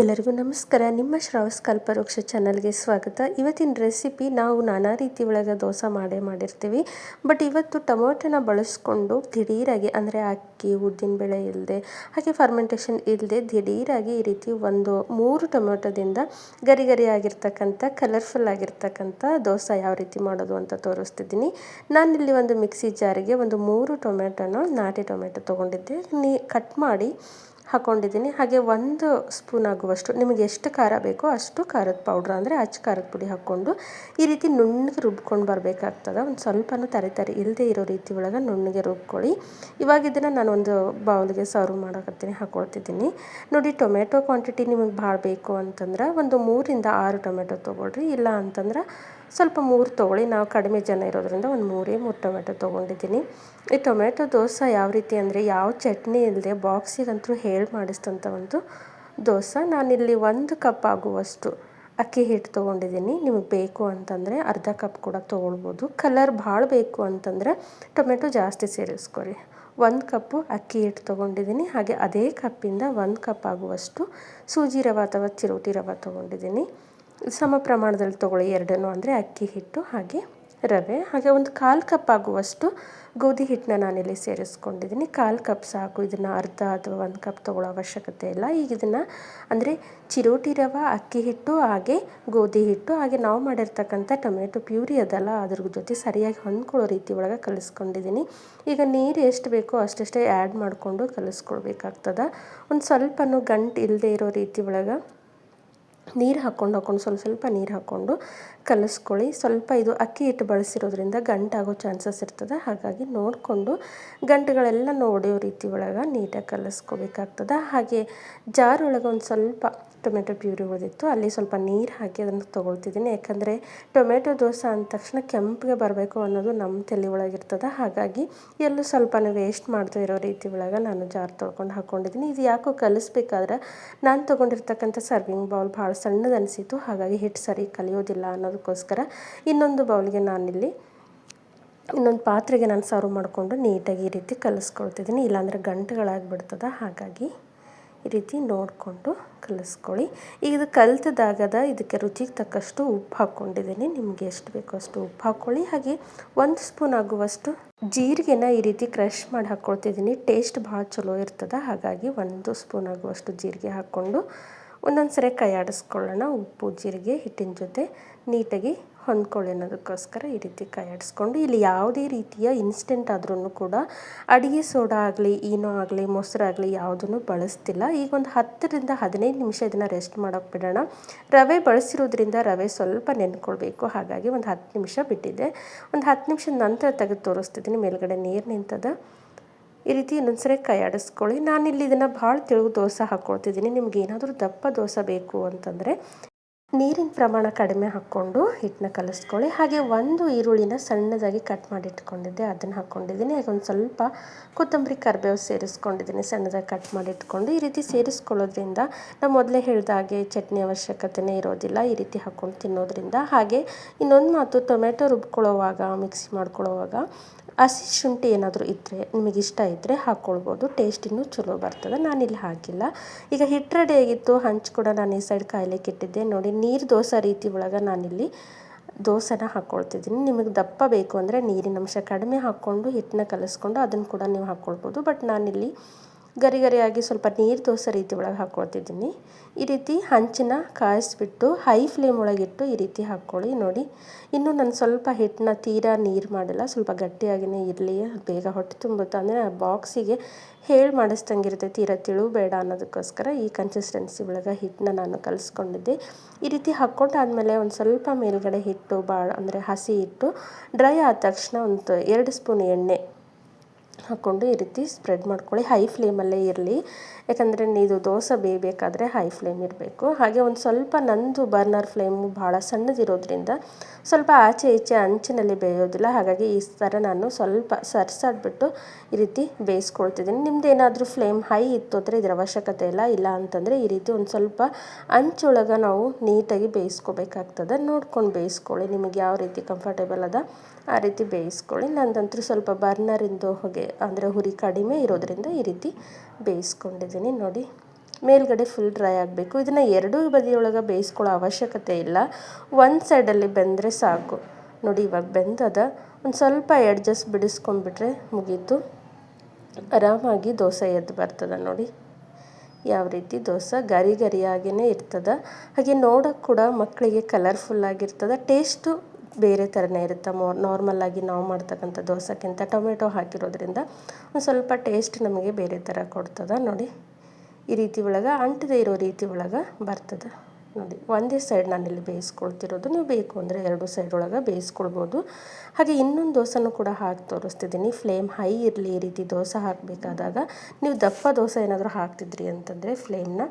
ಎಲ್ಲರಿಗೂ ನಮಸ್ಕಾರ. ನಿಮ್ಮ ಶ್ರಾವಸ್ ಕಲ್ಪವೃಕ್ಷ ಚಾನಲ್ಗೆ ಸ್ವಾಗತ. ಇವತ್ತಿನ ರೆಸಿಪಿ ನಾವು ನಾನಾ ರೀತಿ ಒಳಗೆ ದೋಸೆ ಮಾಡೇ ಮಾಡಿರ್ತೀವಿ. ಬಟ್ ಇವತ್ತು ಟೊಮೊಟೊನ ಬಳಸ್ಕೊಂಡು ದಿಢೀರಾಗಿ, ಅಂದರೆ ಅಕ್ಕಿ, ಉದ್ದಿನ ಉದ್ದಿನಬೇಳೆ ಇಲ್ಲದೆ ಹಾಗೆ ಫರ್ಮೆಂಟೇಷನ್ ಇಲ್ಲದೆ ದಿಢೀರಾಗಿ ಈ ರೀತಿ ಒಂದು ಮೂರು ಟೊಮೊಟೊದಿಂದ ಗರಿ ಗರಿ ಆಗಿರ್ತಕ್ಕಂಥ ಕಲರ್ಫುಲ್ ಆಗಿರ್ತಕ್ಕಂಥ ದೋಸೆ ಯಾವ ರೀತಿ ಮಾಡೋದು ಅಂತ ತೋರಿಸ್ತಿದ್ದೀನಿ. ನಾನಿಲ್ಲಿ ಒಂದು ಮಿಕ್ಸಿ ಜಾರಿಗೆ ಒಂದು ಮೂರು ಟೊಮೆಟೊನ ನಾಟಿ ಟೊಮೆಟೊ ತೊಗೊಂಡಿದ್ದೆ. ನೀ ಕಟ್ ಮಾಡಿ ಹಾಕ್ಕೊಂಡಿದ್ದೀನಿ ಹಾಗೆ ಒಂದು ಸ್ಪೂನ್ ಆಗುವಷ್ಟು ನಿಮಗೆ ಎಷ್ಟು ಖಾರ ಬೇಕೋ ಅಷ್ಟು ಖಾರದ ಪೌಡ್ರ್ ಅಂದರೆ ಅಚ್ಚ ಖಾರದ ಪುಡಿ ಹಾಕ್ಕೊಂಡು ಈ ರೀತಿ ನುಣ್ಣಗೆ ರುಬ್ಕೊಂಡು ಬರಬೇಕಾಗ್ತದೆ. ಒಂದು ಸ್ವಲ್ಪನೂ ತರಿ ತರಿ ಇಲ್ಲದೆ ಇರೋ ರೀತಿ ಒಳಗೆ ನುಣ್ಣಗೆ ರುಬ್ಕೊಳ್ಳಿ. ಇವಾಗ ಇದನ್ನು ನಾನು ಒಂದು ಬೌಲ್ಗೆ ಸರ್ವ್ ಮಾಡಕತ್ತೀನಿ ಹಾಕ್ಕೊಳ್ತಿದ್ದೀನಿ ನೋಡಿ ಟೊಮೆಟೊ ಕ್ವಾಂಟಿಟಿ ನಿಮಗೆ ಭಾಳ ಬೇಕು ಅಂತಂದ್ರೆ ಒಂದು ಮೂರಿಂದ ಆರು ಟೊಮೆಟೊ ತೊಗೊಳ್ರಿ. ಇಲ್ಲ ಅಂತಂದ್ರೆ ಸ್ವಲ್ಪ ಮೂರು ತೊಗೊಳ್ಳಿ. ನಾವು ಕಡಿಮೆ ಜನ ಇರೋದ್ರಿಂದ ಒಂದು ಮೂರೇ, ಮೂರು ಟೊಮೆಟೊ ತೊಗೊಂಡಿದ್ದೀನಿ. ಈ ಟೊಮೆಟೊ ದೋಸೆ ಯಾವ ರೀತಿ ಅಂದರೆ ಯಾವ ಚಟ್ನಿ ಇಲ್ಲದೆ ಬಾಕ್ಸಿಗಂತೂ ಹೇಳಿ ಮಾಡಿಸಿದಂಥ ಒಂದು ದೋಸೆ. ನಾನಿಲ್ಲಿ ಒಂದು ಕಪ್ ಆಗುವಷ್ಟು ಅಕ್ಕಿ ಹಿಟ್ಟು ತೊಗೊಂಡಿದ್ದೀನಿ. ನಿಮಗೆ ಬೇಕು ಅಂತಂದರೆ ಅರ್ಧ ಕಪ್ ಕೂಡ ತೊಗೊಳ್ಬೋದು. ಕಲರ್ ಭಾಳ ಬೇಕು ಅಂತಂದರೆ ಟೊಮೆಟೊ ಜಾಸ್ತಿ ಸೇರಿಸ್ಕೊರಿ ಒಂದು ಕಪ್ಪು ಅಕ್ಕಿ ಹಿಟ್ಟು ತೊಗೊಂಡಿದ್ದೀನಿ. ಹಾಗೆ ಅದೇ ಕಪ್ಪಿಂದ ಒಂದು ಕಪ್ ಆಗುವಷ್ಟು ಸೂಜಿ ರವೆ ಅಥವಾ ಚಿರೋಟಿ ರವೆ ತೊಗೊಂಡಿದ್ದೀನಿ. ಸಮ ಪ್ರಮಾಣದಲ್ಲಿ ತೊಗೊಳ್ಳಿ ಎರಡನ್ನು ಅಂದರೆ ಅಕ್ಕಿ ಹಿಟ್ಟು ಹಾಗೆ ರವೆ. ಹಾಗೆ ಒಂದು ಕಾಲು ಕಪ್ ಆಗುವಷ್ಟು ಗೋಧಿ ಹಿಟ್ಟನ್ನ ನಾನಿಲ್ಲಿ ಸೇರಿಸ್ಕೊಂಡಿದ್ದೀನಿ. ಕಾಲು ಕಪ್ ಸಾಕು, ಇದನ್ನು ಅರ್ಧ ಅಥವಾ ಒಂದು ಕಪ್ ತೊಗೊಳ್ಳೋ ಅವಶ್ಯಕತೆ ಇಲ್ಲ. ಈಗ ಇದನ್ನು ಅಂದರೆ ಚಿರೋಟಿ ರವೆ, ಅಕ್ಕಿ ಹಿಟ್ಟು, ಹಾಗೆ ಗೋಧಿ ಹಿಟ್ಟು, ಹಾಗೆ ನಾವು ಮಾಡಿರ್ತಕ್ಕಂಥ ಟೊಮೆಟೊ ಪ್ಯೂರಿ ಅದಲ್ಲ ಅದ್ರ ಜೊತೆ ಸರಿಯಾಗಿ ಹೊಂದ್ಕೊಳ್ಳೋ ರೀತಿ ಒಳಗೆ ಕಲಿಸ್ಕೊಂಡಿದ್ದೀನಿ. ಈಗ ನೀರು ಎಷ್ಟು ಬೇಕೋ ಅಷ್ಟಷ್ಟೇ ಆ್ಯಡ್ ಮಾಡಿಕೊಂಡು ಕಲಿಸ್ಕೊಳ್ಬೇಕಾಗ್ತದೆ. ಒಂದು ಸ್ವಲ್ಪನೂ ಗಂಟು ಇಲ್ಲದೆ ಇರೋ ರೀತಿ ಒಳಗೆ ನೀರು ಹಾಕ್ಕೊಂಡು ಹಾಕ್ಕೊಂಡು ಸ್ವಲ್ಪ ಸ್ವಲ್ಪ ನೀರು ಹಾಕ್ಕೊಂಡು ಕಲಸ್ಕೊಳ್ಳಿ. ಸ್ವಲ್ಪ ಇದು ಅಕ್ಕಿ ಹಿಟ್ಟು ಬಳಸಿರೋದ್ರಿಂದ ಗಂಟಾಗೋ ಚಾನ್ಸಸ್ ಇರ್ತದೆ. ಹಾಗಾಗಿ ನೋಡಿಕೊಂಡು ಗಂಟುಗಳೆಲ್ಲ ನೋಡಿಯೋ ರೀತಿ ಒಳಗೆ ನೀಟಾಗಿ ಕಲಿಸ್ಕೋಬೇಕಾಗ್ತದೆ. ಹಾಗೆ ಜಾರ್ ಒಳಗೆ ಒಂದು ಸ್ವಲ್ಪ ಟೊಮೆಟೊ ಪ್ಯೂರಿ ಉಳಿದಿತ್ತು. ಅಲ್ಲಿ ಸ್ವಲ್ಪ ನೀರು ಹಾಕಿ ಅದನ್ನು ತೊಗೊಳ್ತಿದ್ದೀನಿ. ಯಾಕಂದರೆ ಟೊಮೆಟೊ ದೋಸೆ ಅಂದ ತಕ್ಷಣ ಕೆಂಪಿಗೆ ಬರಬೇಕು ಅನ್ನೋದು ನಮ್ಮ ತಲೆ ಒಳಗಿರ್ತದೆ ಹಾಗಾಗಿ ಎಲ್ಲೂ ಸ್ವಲ್ಪನೂ ವೇಸ್ಟ್ ಮಾಡ್ತಾ ಇರೋ ರೀತಿ ಒಳಗೆ ನಾನು ಜಾರ್ ತೊಳ್ಕೊಂಡು ಹಾಕ್ಕೊಂಡಿದ್ದೀನಿ ಇದು ಯಾಕೋ ಕಲಿಸ್ಬೇಕಾದ್ರೆ ನಾನು ತೊಗೊಂಡಿರ್ತಕ್ಕಂಥ ಸರ್ವಿಂಗ್ ಬೌಲ್ ಭಾಳ ಸಣ್ಣದು ಅನಿಸಿತು ಹಾಗಾಗಿ ಹಿಟ್ಟು ಸರಿ ಕಲಿಯೋದಿಲ್ಲ ಅನ್ನೋದಕ್ಕೋಸ್ಕರ ಇನ್ನೊಂದು ಬೌಲ್ಗೆ ನಾನಿಲ್ಲಿ ಇನ್ನೊಂದು ಪಾತ್ರೆಗೆ ನಾನು ಸರ್ವ್ ಮಾಡಿಕೊಂಡು ನೀಟಾಗಿ ಈ ರೀತಿ ಕಲಿಸ್ಕೊಳ್ತಿದ್ದೀನಿ. ಇಲ್ಲಾಂದರೆ ಗಂಟುಗಳಾಗ್ಬಿಡ್ತದೆ. ಹಾಗಾಗಿ ಈ ರೀತಿ ನೋಡಿಕೊಂಡು ಕಲಿಸ್ಕೊಳ್ಳಿ. ಈಗ ಇದು ಕಲಿತದಾಗದ ಇದಕ್ಕೆ ರುಚಿಗೆ ತಕ್ಕಷ್ಟು ಉಪ್ಪು ಹಾಕ್ಕೊಂಡಿದ್ದೀನಿ. ನಿಮಗೆ ಎಷ್ಟು ಬೇಕೋ ಅಷ್ಟು ಉಪ್ಪು ಹಾಕ್ಕೊಳ್ಳಿ. ಹಾಗೆ ಒಂದು ಸ್ಪೂನ್ ಆಗುವಷ್ಟು ಜೀರಿಗೆನ ಈ ರೀತಿ ಕ್ರಷ್ ಮಾಡಿ ಹಾಕ್ಕೊಳ್ತಿದ್ದೀನಿ. ಟೇಸ್ಟ್ ಭಾಳ ಚಲೋ ಇರ್ತದೆ. ಹಾಗಾಗಿ ಒಂದು ಸ್ಪೂನ್ ಆಗುವಷ್ಟು ಜೀರಿಗೆ ಹಾಕ್ಕೊಂಡು ಒಂದೊಂದು ಸರಿ ಕೈ ಆಡಿಸ್ಕೊಳ್ಳೋಣ ಉಪ್ಪು, ಜೀರಿಗೆ, ಹಿಟ್ಟಿನ ಜೊತೆ ನೀಟಾಗಿ ಹೊಂದ್ಕೊಳ್ಳಿ ಅನ್ನೋದಕ್ಕೋಸ್ಕರ ಈ ರೀತಿ ಕೈ ಆಡಿಸ್ಕೊಂಡು ಇಲ್ಲಿ ಯಾವುದೇ ರೀತಿಯ ಇನ್ಸ್ಟೆಂಟ್ ಆದ್ರೂ ಕೂಡ ಅಡುಗೆ ಸೋಡಾ ಆಗಲಿ ಏನೋ ಆಗಲಿ ಮೊಸರಾಗಲಿ ಯಾವುದನ್ನು ಬಳಸ್ತಿಲ್ಲ. ಈಗ ಒಂದು ಹತ್ತರಿಂದ ಹದಿನೈದು ನಿಮಿಷ ಇದನ್ನು ರೆಸ್ಟ್ ಮಾಡೋಕೆ ಬಿಡೋಣ. ರವೆ ಬಳಸಿರೋದ್ರಿಂದ ರವೆ ಸ್ವಲ್ಪ ನೆನ್ಕೊಳ್ಬೇಕು. ಹಾಗಾಗಿ ಒಂದು ಹತ್ತು ನಿಮಿಷ ಬಿಟ್ಟಿದೆ. ಒಂದು ಹತ್ತು ನಿಮಿಷದ ನಂತರ ತೆಗೆದು ತೋರಿಸ್ತಿದ್ದೀನಿ. ಮೇಲ್ಗಡೆ ನೀರು ನಿಂತದ. ಈ ರೀತಿ ಇನ್ನೊಂದ್ಸರಿ ಕೈ ಆಡಿಸ್ಕೊಳ್ಳಿ. ನಾನಿಲ್ಲಿ ಇದನ್ನು ಭಾಳ ತೆಳು ದೋಸೆ ಹಾಕ್ಕೊಳ್ತಿದ್ದೀನಿ ನಿಮ್ಗೆ ಏನಾದರೂ ದಪ್ಪ ದೋಸೆ ಬೇಕು ಅಂತಂದರೆ ನೀರಿನ ಪ್ರಮಾಣ ಕಡಿಮೆ ಹಾಕ್ಕೊಂಡು ಹಿಟ್ಟನ್ನ ಕಲಿಸ್ಕೊಳ್ಳಿ. ಹಾಗೆ ಒಂದು ಈರುಳ್ಳಿನ ಸಣ್ಣದಾಗಿ ಕಟ್ ಮಾಡಿ ಇಟ್ಕೊಂಡಿದ್ದೆ. ಅದನ್ನು ಹಾಕ್ಕೊಂಡಿದ್ದೀನಿ. ಹಾಗೆ ಒಂದು ಸ್ವಲ್ಪ ಕೊತ್ತಂಬರಿ, ಕರಿಬೇವು ಸೇರಿಸ್ಕೊಂಡಿದ್ದೀನಿ. ಸಣ್ಣದಾಗಿ ಕಟ್ ಮಾಡಿ ಇಟ್ಕೊಂಡು ಈ ರೀತಿ ಸೇರಿಸ್ಕೊಳ್ಳೋದ್ರಿಂದ ನಾವು ಮೊದಲೇ ಹೇಳಿದ ಹಾಗೆ ಚಟ್ನಿ ಅವಶ್ಯಕತೆನೇ ಇರೋದಿಲ್ಲ. ಈ ರೀತಿ ಹಾಕ್ಕೊಂಡು ತಿನ್ನೋದ್ರಿಂದ. ಹಾಗೆ ಇನ್ನೊಂದು ಮಾತು ಟೊಮೆಟೊ ರುಬ್ಕೊಳ್ಳೋವಾಗ, ಮಿಕ್ಸಿ ಮಾಡ್ಕೊಳ್ಳೋವಾಗ ಹಸಿ ಶುಂಠಿ ಏನಾದರೂ ಇದ್ದರೆ ನಿಮಗೆ ಇಷ್ಟ ಇದ್ದರೆ ಹಾಕ್ಕೊಳ್ಬೋದು ಟೇಸ್ಟ್ ಇನ್ನೂ ಚಲೋ ಬರ್ತದೆ. ನಾನಿಲ್ಲಿ ಹಾಕಿಲ್ಲ. ಈಗ ಹಿಟ್ಟು ರೆಡಿ ಆಗಿತ್ತು. ಹಂಚು ಕೂಡ ನಾನು ಈ ಸೈಡ್ ಕಾಯ್ಲಿಕ್ಕೆ ಇಟ್ಟಿದ್ದೆ. ನೋಡಿ ನೀರು ದೋಸೆ ರೀತಿ ಒಳಗೆ ನಾನಿಲ್ಲಿ ದೋಸೆನ ಹಾಕ್ಕೊಳ್ತಿದ್ದೀನಿ ನಿಮಗೆ ದಪ್ಪ ಬೇಕು ಅಂದರೆ ನೀರಿನಂಶ ಕಡಿಮೆ ಹಾಕ್ಕೊಂಡು ಹಿಟ್ಟನ್ನ ಕಲಿಸ್ಕೊಂಡು ಅದನ್ನು ಕೂಡ ನೀವು ಹಾಕ್ಕೊಳ್ಬೋದು ಬಟ್ ನಾನಿಲ್ಲಿ ಗರಿ ಗರಿಯಾಗಿ ಸ್ವಲ್ಪ ನೀರು ದೋಸೆ ರೀತಿ ಒಳಗೆ ಹಾಕ್ಕೊಳ್ತಿದ್ದೀನಿ ಈ ರೀತಿ ಹಂಚಿನ ಕಾಯಿಸ್ಬಿಟ್ಟು ಹೈ ಫ್ಲೇಮ್ ಒಳಗಿಟ್ಟು ಈ ರೀತಿ ಹಾಕ್ಕೊಳ್ಳಿ ನೋಡಿ. ಇನ್ನು ನಾನು ಸ್ವಲ್ಪ ಹಿಟ್ಟನ್ನ ತೀರಾ ನೀರು ಮಾಡಿಲ್ಲ, ಸ್ವಲ್ಪ ಗಟ್ಟಿಯಾಗಿಯೇ ಇರಲಿ, ಬೇಗ ಹೊಟ್ಟೆ ತುಂಬುತ್ತೆ ಅಂದರೆ ಬಾಕ್ಸಿಗೆ ಹೇಳಿ ಮಾಡಿಸ್ದಂಗಿರುತ್ತೆ, ತೀರಾ ತಿಳು ಬೇಡ ಅನ್ನೋದಕ್ಕೋಸ್ಕರ ಈ ಕನ್ಸಿಸ್ಟೆನ್ಸಿ ಒಳಗೆ ಹಿಟ್ಟನ್ನ ನಾನು ಕಲಿಸ್ಕೊಂಡಿದ್ದೆ. ಈ ರೀತಿ ಹಾಕ್ಕೊಂಡಾದ್ಮೇಲೆ ಒಂದು ಸ್ವಲ್ಪ ಮೇಲುಗಡೆ ಹಿಟ್ಟು ಭಾಳ ಅಂದರೆ ಹಸಿ ಹಿಟ್ಟು ಡ್ರೈ ಆದ ತಕ್ಷಣ ಒಂದು ಎರಡು ಸ್ಪೂನ್ ಎಣ್ಣೆ ಹಾಕ್ಕೊಂಡು ಈ ರೀತಿ ಸ್ಪ್ರೆಡ್ ಮಾಡ್ಕೊಳ್ಳಿ. ಹೈ ಫ್ಲೇಮಲ್ಲೇ ಇರಲಿ. ಯಾಕಂದರೆ ನೀವು ದೋಸೆ ಬೇಯಬೇಕಾದ್ರೆ ಹೈ ಫ್ಲೇಮ್ ಇರಬೇಕು. ಹಾಗೆ ಒಂದು ಸ್ವಲ್ಪ ನಂದು ಬರ್ನರ್ ಫ್ಲೇಮು ಭಾಳ ಸಣ್ಣದಿರೋದ್ರಿಂದ ಸ್ವಲ್ಪ ಆಚೆ ಈಚೆ ಅಂಚಿನಲ್ಲಿ ಬೇಯೋದಿಲ್ಲ. ಹಾಗಾಗಿ ಈ ಥರ ನಾನು ಸ್ವಲ್ಪ ಸರ್ಸಾಡ್ಬಿಟ್ಟು ಈ ರೀತಿ ಬೇಯಿಸ್ಕೊಳ್ತಿದ್ದೀನಿ. ನಿಮ್ದು ಏನಾದರೂ ಫ್ಲೇಮ್ ಹೈ ಇತ್ತು ಅಂದರೆ ಇದರ ಅವಶ್ಯಕತೆ ಇಲ್ಲ. ಇಲ್ಲ ಅಂತಂದರೆ ಈ ರೀತಿ ಒಂದು ಸ್ವಲ್ಪ ಅಂಚೊಳಗೆ ನಾವು ನೀಟಾಗಿ ಬೇಯಿಸ್ಕೋಬೇಕಾಗ್ತದೆ. ನೋಡ್ಕೊಂಡು ಬೇಯಿಸ್ಕೊಳ್ಳಿ. ನಿಮಗೆ ಯಾವ ರೀತಿ ಕಂಫರ್ಟೇಬಲ್ ಅದ ಆ ರೀತಿ ಬೇಯಿಸ್ಕೊಳ್ಳಿ. ನಂದಂತೂ ಸ್ವಲ್ಪ ಬರ್ನರಿಂದು ಹೊಗೆ ಅಂದರೆ ಹುರಿ ಕಡಿಮೆ ಇರೋದರಿಂದ ಈ ರೀತಿ ಬೇಯಿಸ್ಕೊಂಡಿದ್ದೀನಿ. ನೋಡಿ, ಮೇಲ್ಗಡೆ ಫುಲ್ ಡ್ರೈ ಆಗಬೇಕು. ಇದನ್ನು ಎರಡೂ ಬದಿಯೊಳಗೆ ಬೇಯಿಸ್ಕೊಳ್ಳೋ ಅವಶ್ಯಕತೆ ಇಲ್ಲ. ಒಂದು ಸೈಡಲ್ಲಿ ಬೆಂದರೆ ಸಾಕು. ನೋಡಿ, ಇವಾಗ ಬೆಂದದ. ಒಂದು ಸ್ವಲ್ಪ ಎಡ್ಜಸ್ಟ್ ಬಿಡಿಸ್ಕೊಂಡ್ಬಿಟ್ರೆ ಮುಗೀತು. ಆರಾಮಾಗಿ ದೋಸೆ ಎದ್ದು ಬರ್ತದೆ ನೋಡಿ. ಯಾವ ರೀತಿ ದೋಸೆ? ಗರಿ ಗರಿಯಾಗಿಯೇ ಇರ್ತದೆ. ಹಾಗೆ ನೋಡೋಕ್ಕೆ ಕೂಡ ಮಕ್ಕಳಿಗೆ ಕಲರ್ಫುಲ್ ಆಗಿರ್ತದೆ. ಟೇಸ್ಟು ಬೇರೆ ಥರನೇ ಇರುತ್ತೆ. ಮೋ ನಾರ್ಮಲಾಗಿ ನಾವು ಮಾಡ್ತಕ್ಕಂಥ ದೋಸೆಕ್ಕಿಂತ ಟೊಮೆಟೊ ಹಾಕಿರೋದ್ರಿಂದ ಒಂದು ಸ್ವಲ್ಪ ಟೇಸ್ಟ್ ನಮಗೆ ಬೇರೆ ಥರ ಕೊಡ್ತದೆ. ನೋಡಿ, ಈ ರೀತಿ ಒಳಗೆ, ಅಂಟದೇ ಇರೋ ರೀತಿ ಒಳಗೆ ಬರ್ತದೆ. ನೋಡಿ, ಒಂದೇ ಸೈಡ್ ನಾನಿಲ್ಲಿ ಬೇಯಿಸ್ಕೊಳ್ತಿರೋದು. ನೀವು ಬೇಕು ಅಂದರೆ ಎರಡು ಸೈಡ್ ಒಳಗೆ ಬೇಯಿಸ್ಕೊಳ್ಬೋದು. ಹಾಗೆ ಇನ್ನೊಂದು ದೋಸೆನೂ ಕೂಡ ಹಾಕಿ ತೋರಿಸ್ತಿದ್ದೀನಿ. ಫ್ಲೇಮ್ ಹೈ ಇರಲಿ ಈ ರೀತಿ ದೋಸೆ ಹಾಕಬೇಕಾದಾಗ. ನೀವು ದಪ್ಪ ದೋಸೆ ಏನಾದರೂ ಹಾಕ್ತಿದ್ರಿ ಅಂತಂದರೆ ಫ್ಲೇಮ್ನ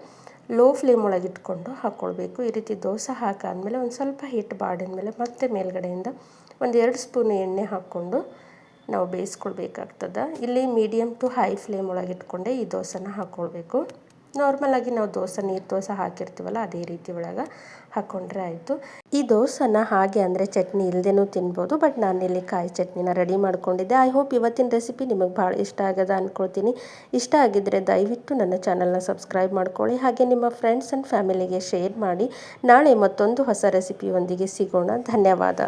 ಲೋ ಫ್ಲೇಮ್ ಒಳಗೆ ಇಟ್ಕೊಂಡು ಹಾಕ್ಕೊಳ್ಬೇಕು. ಈ ರೀತಿ ದೋಸೆ ಹಾಕಾದಮೇಲೆ ಒಂದು ಸ್ವಲ್ಪ ಹಿಟ್ಟು ಬಾಡಿದ ಮೇಲೆ ಮತ್ತೆ ಮೇಲ್ಗಡೆಯಿಂದ ಒಂದು ಎರಡು ಸ್ಪೂನ್ ಎಣ್ಣೆ ಹಾಕ್ಕೊಂಡು ನಾವು ಬೇಯಿಸ್ಕೊಳ್ಬೇಕಾಗ್ತದೆ. ಇಲ್ಲಿ ಮೀಡಿಯಮ್ ಟು ಹೈ ಫ್ಲೇಮ್ ಒಳಗೆ ಇಟ್ಕೊಂಡೆ ಈ ದೋಸೆನ ಹಾಕ್ಕೊಳ್ಬೇಕು. ನಾರ್ಮಲಾಗಿ ನಾವು ದೋಸೆ, ನೀರು ದೋಸೆ ಹಾಕಿರ್ತೀವಲ್ಲ, ಅದೇ ರೀತಿ ಒಳಗೆ ಹಾಕ್ಕೊಂಡ್ರೆ ಆಯಿತು. ಈ ದೋಸೆನ ಹಾಗೆ ಅಂದರೆ ಚಟ್ನಿ ಇಲ್ಲದೇನೂ ತಿನ್ಬೋದು ಬಟ್ ನಾನಿಲ್ಲಿ ಕಾಯಿ ಚಟ್ನಿನ ರೆಡಿ ಮಾಡ್ಕೊಂಡಿದ್ದೆ. ಐ ಹೋಪ್ ಇವತ್ತಿನ ರೆಸಿಪಿ ನಿಮಗೆ ಭಾಳ ಇಷ್ಟ ಆಗದ ಅಂದ್ಕೊಳ್ತೀನಿ ಇಷ್ಟ ಆಗಿದ್ದರೆ ದಯವಿಟ್ಟು ನನ್ನ ಚಾನಲ್ನ ಸಬ್ಸ್ಕ್ರೈಬ್ ಮಾಡ್ಕೊಳ್ಳಿ. ಹಾಗೆ ನಿಮ್ಮ ಫ್ರೆಂಡ್ಸ್ ಆ್ಯಂಡ್ ಫ್ಯಾಮಿಲಿಗೆ ಶೇರ್ ಮಾಡಿ. ನಾಳೆ ಮತ್ತೊಂದು ಹೊಸ ರೆಸಿಪಿಯೊಂದಿಗೆ ಸಿಗೋಣ. ಧನ್ಯವಾದ.